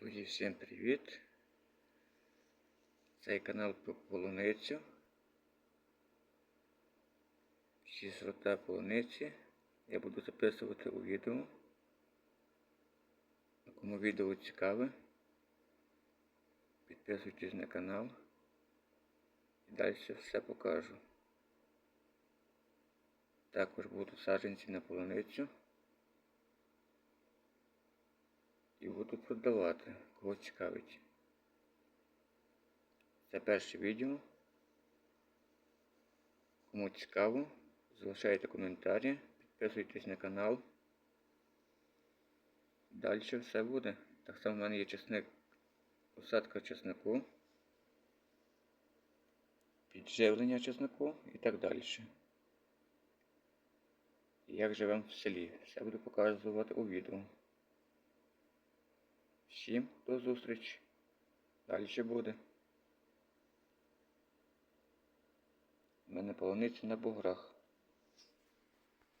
Друзі, всім привіт! Цей канал про полуницю. Всі сорта полуниці я буду записувати у відео. Кому відео цікаве, підписуйтесь на канал і далі все покажу. Також будуть саджанці на полуницю. І буду продавати, кого цікавить. Це перше відео. Кому цікаво, залишайте коментарі, підписуйтесь на канал. Далі все буде. Так само в мене є чесник, посадка чеснику, підживлення чеснику і так далі. Як живемо в селі. Все буду показувати у відео. Всім до зустрічі. Далі ще буде. У мене полуниця на буграх.